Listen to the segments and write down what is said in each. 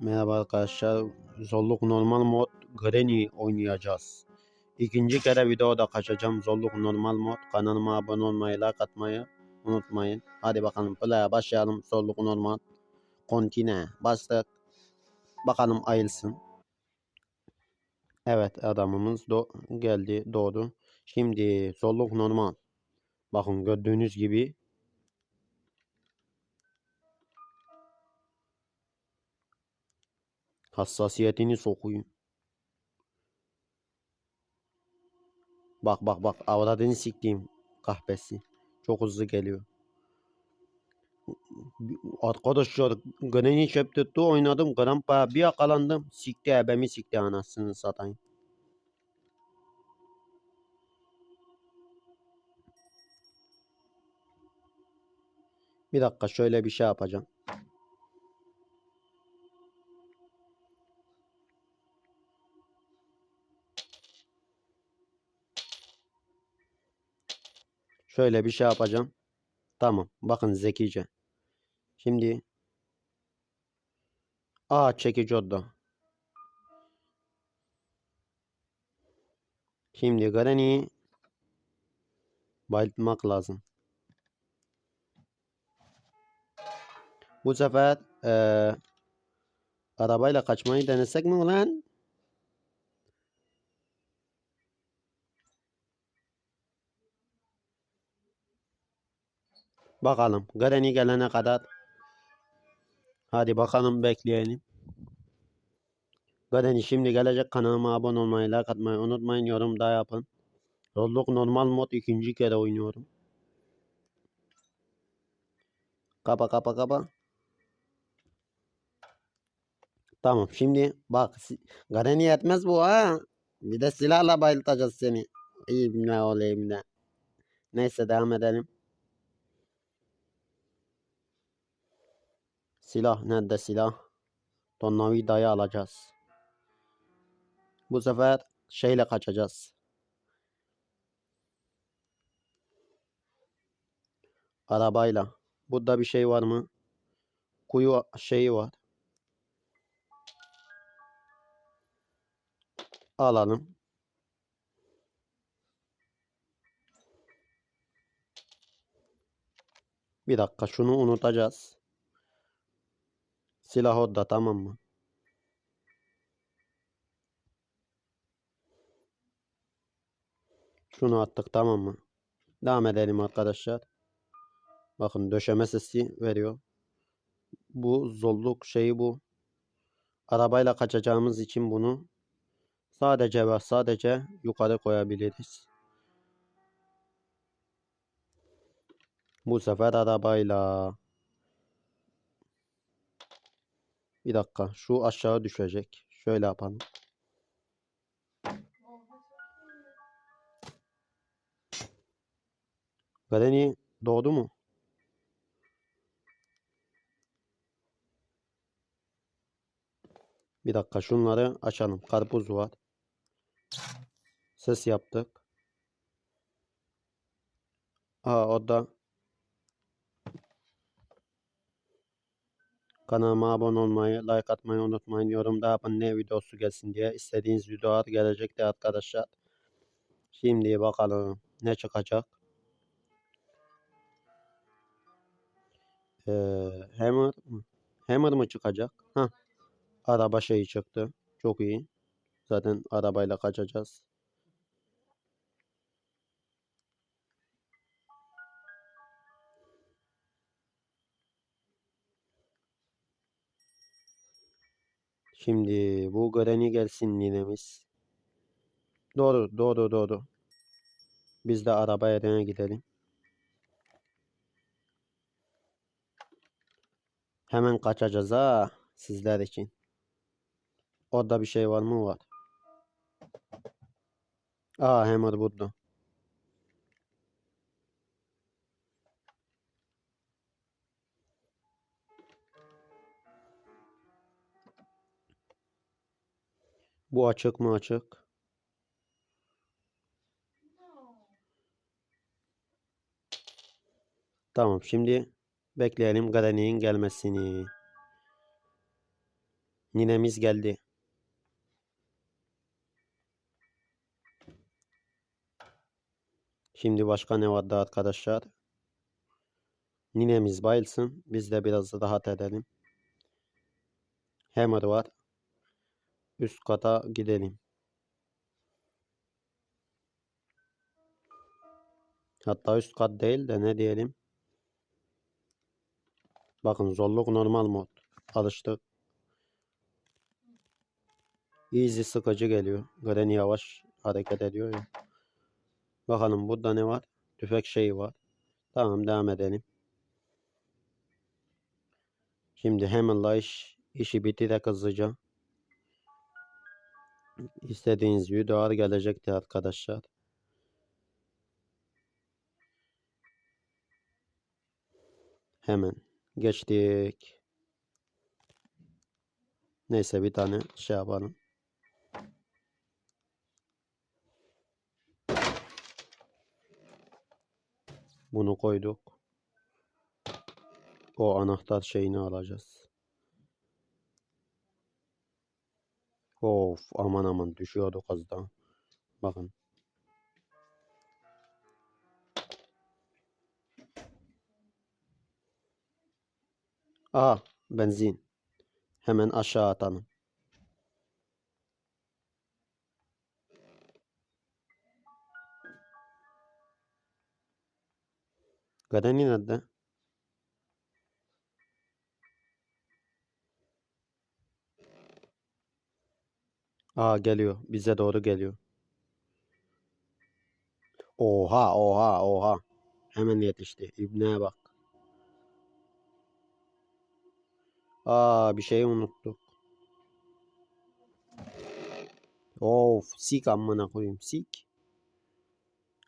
Merhaba arkadaşlar. Zorluk normal mod Granny oynayacağız. İkinci kere videoda kaçacağım. Zorluk normal mod. Kanalıma abone olmayı, like atmayı unutmayın. Hadi bakalım play'e başlayalım. Zorluk normal. Continue. Bastık. Bakalım ayılsın. Evet adamımız do geldi doğdu. Şimdi zorluk normal. Bakın gördüğünüz gibi Hassasiyetini sokuyum. Bak bak bak avradını siktiğim kahpesi. Çok hızlı geliyor. Arkadaşlar Granny Chapter'da oynadım. Grandpa'ya bir yakalandım. Sikti ebemi sikti anasını satayım. Bir dakika şöyle bir şey yapacağım. Şöyle bir şey yapacağım. Tamam. Bakın zekice. Şimdi Aa çekici odda. Şimdi Granny'i bayıltmak lazım. Bu sefer eee, arabayla kaçmayı denesek mi ulan? Bakalım. Granny gelene kadar. Hadi bakalım bekleyelim. Granny şimdi gelecek kanalıma abone olmayı, like atmayı unutmayın. Yorum da yapın. Roblox normal mod ikinci kere oynuyorum. Kapa kapa kapa. Tamam şimdi bak Granny yetmez bu ha. Bir de silahla bayıltacağız seni. İyi ne olayım ne. Neyse devam edelim. Silah nerede silah? Tornavidayı alacağız. Bu sefer şeyle kaçacağız. Arabayla. Burada bir şey var mı? Kuyu şeyi var. Alalım. Bir dakika şunu unutacağız. Silah orada tamam mı? Şunu attık tamam mı? Devam edelim arkadaşlar. Bakın döşeme sesi veriyor. Bu zorluk şeyi bu. Arabayla kaçacağımız için bunu sadece ve sadece yukarı koyabiliriz. Bu sefer arabayla. Bir dakika şu aşağı düşecek. Şöyle yapalım. Granny doğdu mu? Bir dakika şunları açalım. Karpuz var. Ses yaptık. Aa o da Kanalıma abone olmayı, like atmayı unutmayın. Yorumda yapın ne videosu gelsin diye. İstediğiniz videolar gelecekti arkadaşlar. Şimdi bakalım ne çıkacak. Ee, Hammer? Hammer mı çıkacak? Ha. Araba şeyi çıktı. Çok iyi. Zaten arabayla kaçacağız. Şimdi bu Granny gelsin ninemiz. Doğru, doğru, doğru. Biz de araba yerine gidelim. Hemen kaçacağız ha sizler için. Orada bir şey var mı? Var. Aa Hammer burada. Bu açık mı açık? Tamam şimdi bekleyelim Granny'in gelmesini. Ninemiz geldi. Şimdi başka ne vardı arkadaşlar? Ninemiz bayılsın. Biz de biraz rahat edelim. Hammer var. Üst kata gidelim. Hatta üst kat değil de ne diyelim? Bakın zorluk normal mod. Alıştık. Easy sıkıcı geliyor. Granny yavaş hareket ediyor ya. Bakalım burada ne var? Tüfek şeyi var. Tamam devam edelim. Şimdi Hammer'la iş, işi bitirerek hızlıca. İstediğiniz videolar gelecekti arkadaşlar. Hemen geçtik. Neyse bir tane şey yapalım. Bunu koyduk. O anahtar şeyini alacağız. Of aman aman düşüyorduk az. Bakın. Aa benzin. Hemen aşağı atalım. Granny nerede? Aa geliyor. Bize doğru geliyor. Oha oha oha. Hemen yetişti. İbne'ye bak. Aa bir şeyi unuttuk. Of sik amına koyayım sik.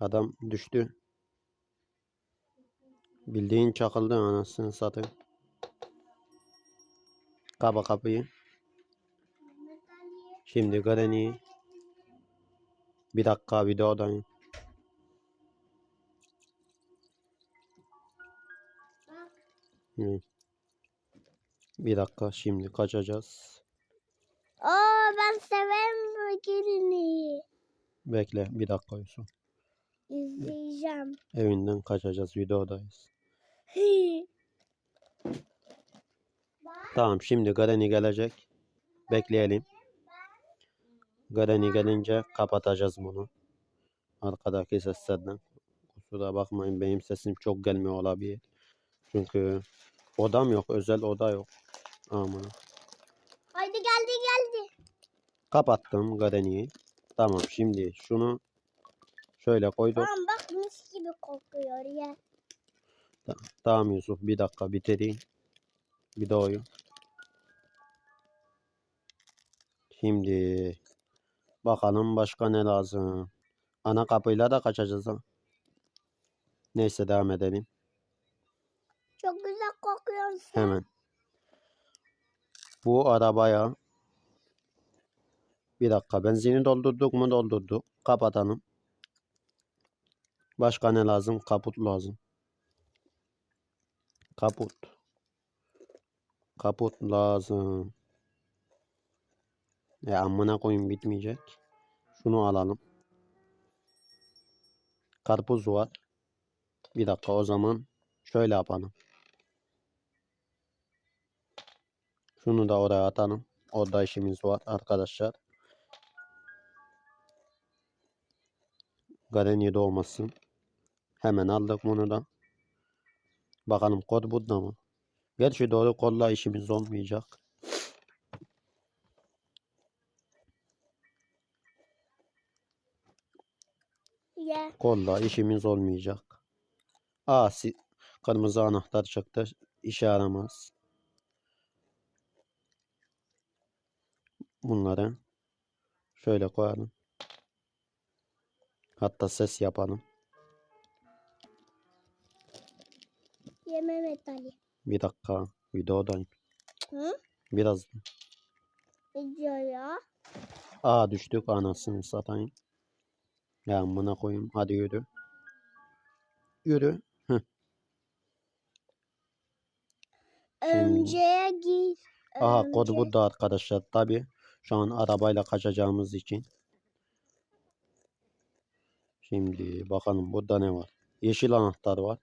Adam düştü. Bildiğin çakıldı anasını satayım. Kaba kapıyı. Şimdi Granny. Bir dakika videodayım. Hı. Bir dakika şimdi kaçacağız. Aa ben severim bu gelini. Bekle bir dakika Yusuf. İzleyeceğim. Evinden kaçacağız videodayız. Tamam şimdi Granny gelecek. Bekleyelim. Granny gelince kapatacağız bunu. Arkadaki seslerden. Kusura bakmayın benim sesim çok gelmiyor olabilir. Çünkü odam yok. Özel oda yok. Aman. Haydi geldi geldi. Kapattım Granny'yi. Tamam şimdi şunu şöyle koyduk. Tamam bak mis gibi kokuyor ya. Tamam Yusuf bir dakika bitireyim. Videoyu. Şimdi bakalım başka ne lazım. Ana kapıyla da kaçacağız ha. Neyse devam edelim. Çok güzel kokuyor sen. Hemen. Bu arabaya bir dakika benzini doldurduk mu doldurduk. Kapatalım. Başka ne lazım? Kaput lazım. Kaput. Kaput lazım. Ya amına koyayım bitmeyecek. Şunu alalım. Karpuz var. Bir dakika o zaman şöyle yapalım. Şunu da oraya atalım. Orada işimiz var arkadaşlar. Granny'de olmasın. Hemen aldık bunu da. Bakalım kod burada mı? Gerçi doğru kodla işimiz olmayacak. Ye. Kodla işimiz olmayacak. Aa, si kırmızı anahtar çıktı. İşe yaramaz. Bunları şöyle koyalım. Hatta ses yapalım. Ye Mehmet Ali. Bir dakika videodayım. Hı? Biraz. Diyor ya? Aa düştük anasını satayım. Ya amına koyayım. Hadi yürü. Yürü. Heh. Önceye gir. Aha kod burada arkadaşlar. Tabi şu an arabayla kaçacağımız için. Şimdi bakalım burada ne var. Yeşil anahtar var.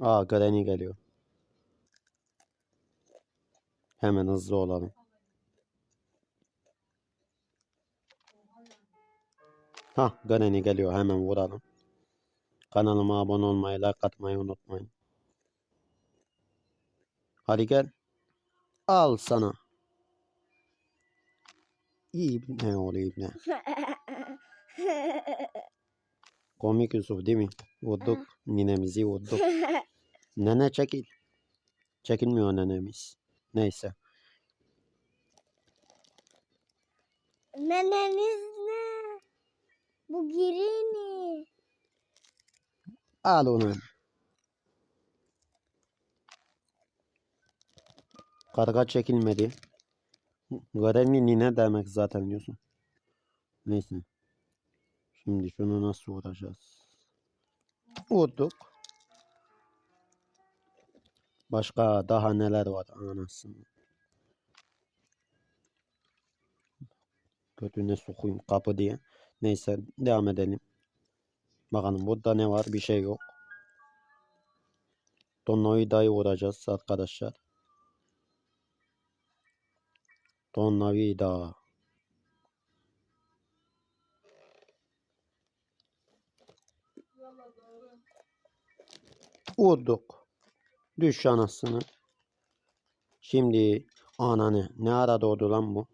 Aa Granny geliyor. Hemen hızlı olalım. Ha Granny geliyor. Hemen vuralım. Kanalıma abone olmayı, like atmayı unutmayın. Hadi gel. Al sana. İyi ne oluyor ne? Komik Yusuf değil mi? Vurduk. Ninemizi vurduk. Nene çekil. Çekilmiyor nenemiz. Neyse. Neneniz ne? Bu girini. Al onu. Karga çekilmedi. Görevli nine demek zaten diyorsun. Neyse. Şimdi şunu nasıl vuracağız? Vurduk. Başka daha neler var anasını. Götüne sokayım kapı diye. Neyse devam edelim. Bakalım burada ne var? Bir şey yok. Tornavidayı vuracağız arkadaşlar. Tornavida. Vurduk. Düş anasını. Şimdi ananı. Ne ara doğdu lan bu?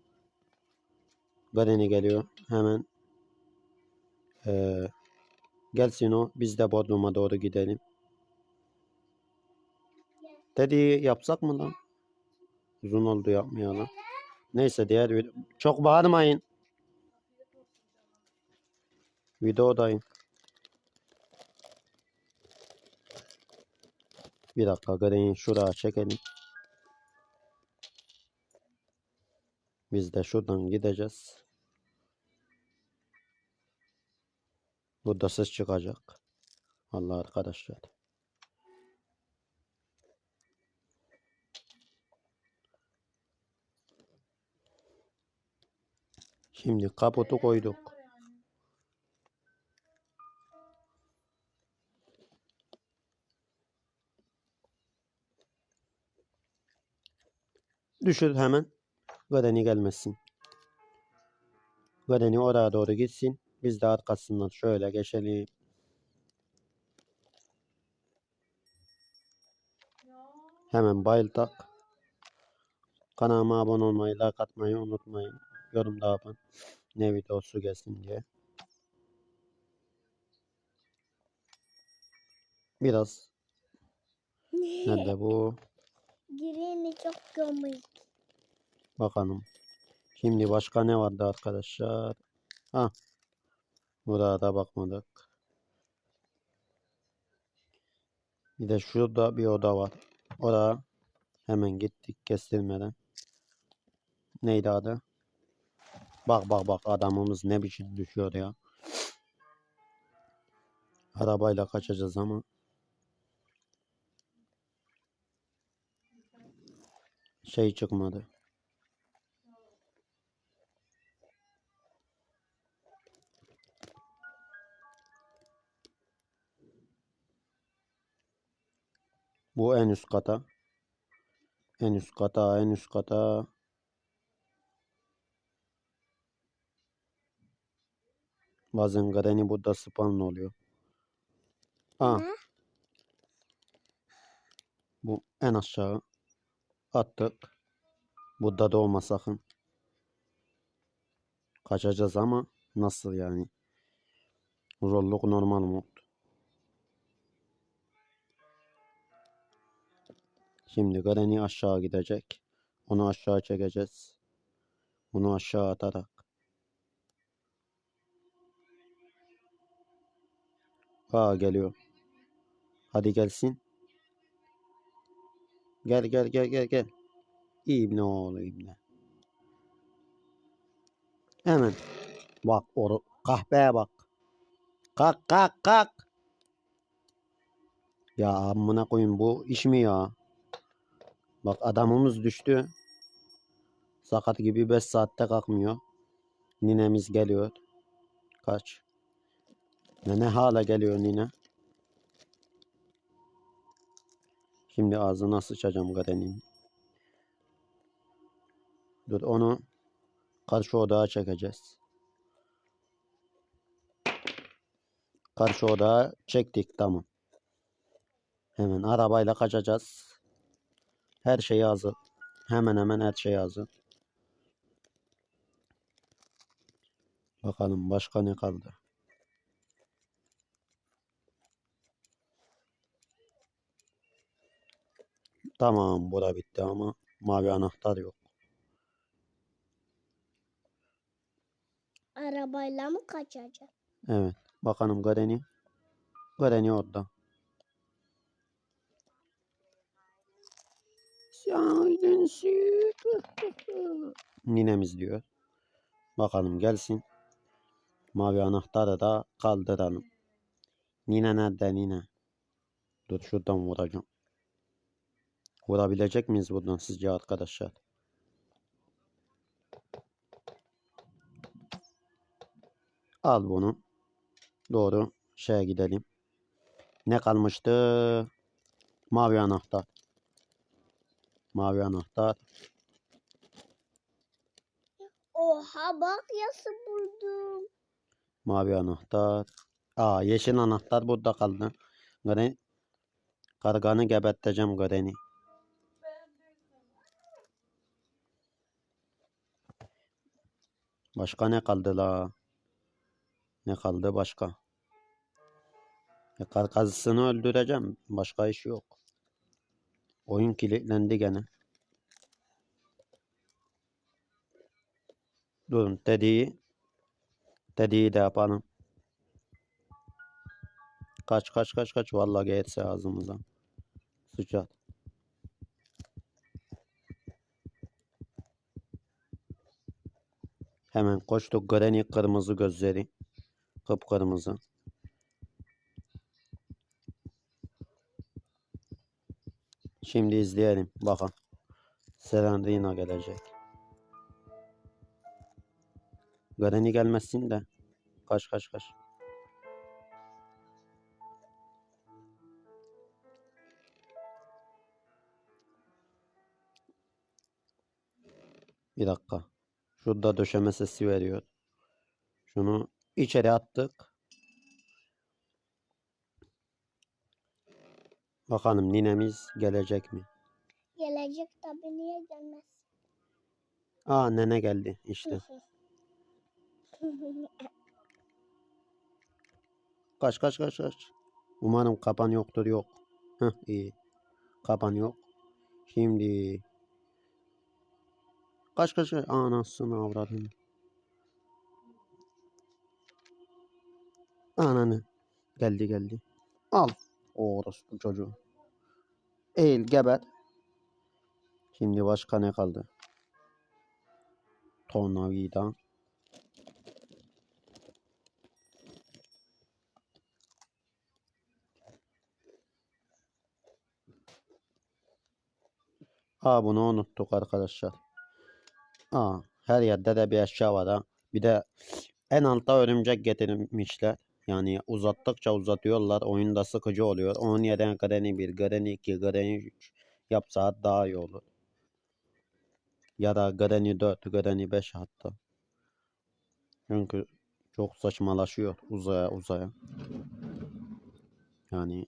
Granny geliyor. Hemen. Ee, gelsin o. Biz de Bodrum'a doğru gidelim. Dedi yapsak mı lan? Uzun oldu yapmayalım. Neyse diğer video. Çok bağırmayın. Videodayım. Bir dakika Granny'i şuraya çekelim. Biz de şuradan gideceğiz. Burada ses çıkacak. Allah arkadaşlar. Şimdi kaputu koyduk. Düşür hemen. Granny gelmesin. Granny oraya doğru gitsin. Biz de arkasından şöyle geçelim. Hemen bayıltak. Kanalıma abone olmayı, like atmayı unutmayın. Yorumda yapın. Ne videosu gelsin diye. Biraz. Nerede bu? Girini çok komik. Bakalım. Şimdi başka ne vardı arkadaşlar? Ha. Burada da bakmadık. Bir de şurada bir oda var. Oraya hemen gittik kestirmeden. Neydi adı? Bak bak bak adamımız ne biçim düşüyor ya. Arabayla kaçacağız ama. Şey çıkmadı. Bu en üst kata. En üst kata, en üst kata. Bazen Granny burada spawn oluyor. Aa, Ne? bu en aşağı. Attık. Burada da olma sakın. Kaçacağız ama nasıl yani? Rolluk normal mod. Şimdi Granny aşağı gidecek. Onu aşağı çekeceğiz. Bunu aşağı atarak. Aa geliyor. Hadi gelsin. Gel gel gel gel gel. İbne oğlu İbne. Hemen. Bak oru kahpeye bak. Kalk kalk kalk. Ya amına koyayım bu iş mi ya? Bak adamımız düştü. Sakat gibi 5 saatte kalkmıyor. Ninemiz geliyor. Kaç? Ne ne hala geliyor nine. Şimdi ağzına sıçacağım Garen'in. Dur onu karşı odağa çekeceğiz. Karşı odağa çektik tamam. Hemen arabayla kaçacağız. Her şey hazır. Hemen hemen her şey hazır. Bakalım başka ne kaldı? Tamam bura bitti ama mavi anahtar yok. Arabayla mı kaçacak? Evet. Bakalım Gareni. Gareni orada. Silencio. Ninemiz diyor. Bakalım gelsin. Mavi anahtarı da kaldıralım. Nine nerede nine? Dur şuradan vuracağım. Vurabilecek miyiz buradan sizce arkadaşlar? Al bunu. Doğru şeye gidelim. Ne kalmıştı? Mavi anahtar. Mavi anahtar. Oha bak yası buldum. Mavi anahtar. Aa yeşil anahtar burada kaldı. Garen karganı geberteceğim Garen'i. Başka ne kaldı la? Ne kaldı başka? Ya kargazısını öldüreceğim. Başka iş yok. Oyun kilitlendi gene. Durun dediği dediği de yapalım. Kaç kaç kaç kaç vallahi geçse ağzımıza. Sıcak. Hemen koştuk Granny kırmızı gözleri. Kıpkırmızı. Şimdi izleyelim. Bakın. Serendina gelecek. Granny gelmesin de. Kaç kaç kaç. Bir dakika. Şurada döşeme sesi veriyor. Şunu içeri attık. Bakalım ninemiz gelecek mi? Gelecek tabii niye gelmez? Aa nene geldi işte. Kaç kaç kaç kaç. Umarım kapan yoktur yok. Heh iyi. Kapan yok. Şimdi kaç kaç kaç. Anasını avradım. Ananı. Geldi geldi. Al. O orospu çocuğu. Eğil geber. Şimdi başka ne kaldı? Tornavida. Aa bunu unuttuk arkadaşlar. Aa her yerde de bir eşya var ha. Bir de en altta örümcek getirmişler. Yani uzattıkça uzatıyorlar. Oyunda sıkıcı oluyor. Onun yerine Granny 1, Granny 2, Granny 3 yapsa daha iyi olur. Ya da Granny 4, Granny 5 hatta. Çünkü çok saçmalaşıyor uzaya uzaya. Yani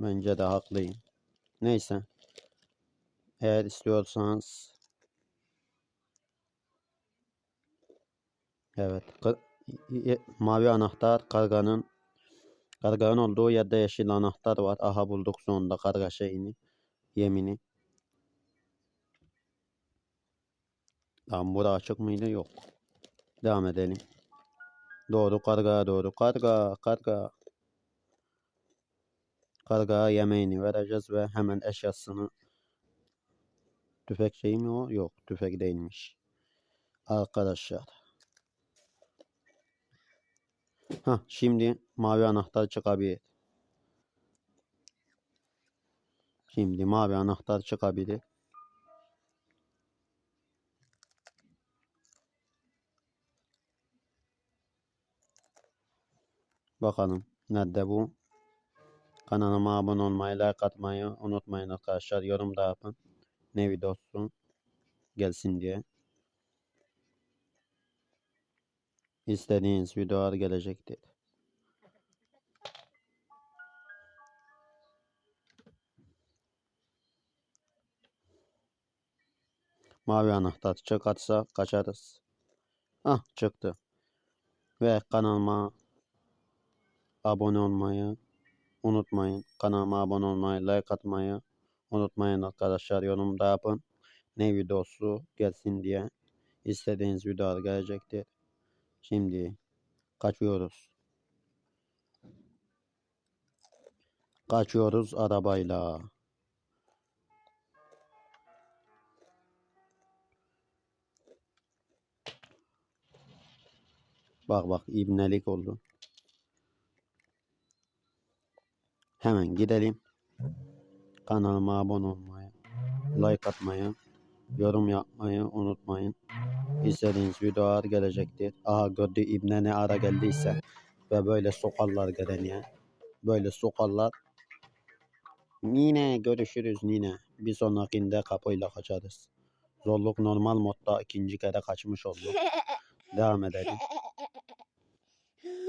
bence de haklıyım. Neyse. Eğer istiyorsanız Evet. mavi anahtar karganın karganın olduğu yerde yeşil anahtar var. Aha bulduk sonunda karga şeyini. Yemini. Tamam bura açık mıydı? Yok. Devam edelim. Doğru kargaya doğru. Karga karga. Kargaya yemeğini vereceğiz ve hemen eşyasını Tüfek şey mi o? Yok tüfek değilmiş. Arkadaşlar. Ha şimdi mavi anahtar çıkabilir. Şimdi mavi anahtar çıkabilir. Bakalım nerede bu? Kanalıma abone olmayı, like atmayı unutmayın arkadaşlar. Yorum da yapın. Ne videosu gelsin diye. İstediğiniz videolar gelecektir. Mavi anahtar çıkarsa kaçarız. Ah çıktı. Ve kanalıma abone olmayı unutmayın. Kanalıma abone olmayı, like atmayı unutmayın arkadaşlar. Yorum da yapın. Ne videosu gelsin diye. İstediğiniz videolar gelecektir. Şimdi kaçıyoruz. Kaçıyoruz arabayla. Bak bak ibnelik oldu. Hemen gidelim. Kanalıma abone olmayı, like atmayı, yorum yapmayı unutmayın. İstediğiniz videolar gelecektir. Aha gördü ibne ne ara geldiyse ve böyle sokarlar geleniye. Böyle sokarlar. Nine görüşürüz Nine. Bir sonrakinde kapıyla kaçarız. Zorluk normal modda ikinci kere kaçmış olduk. Devam edelim.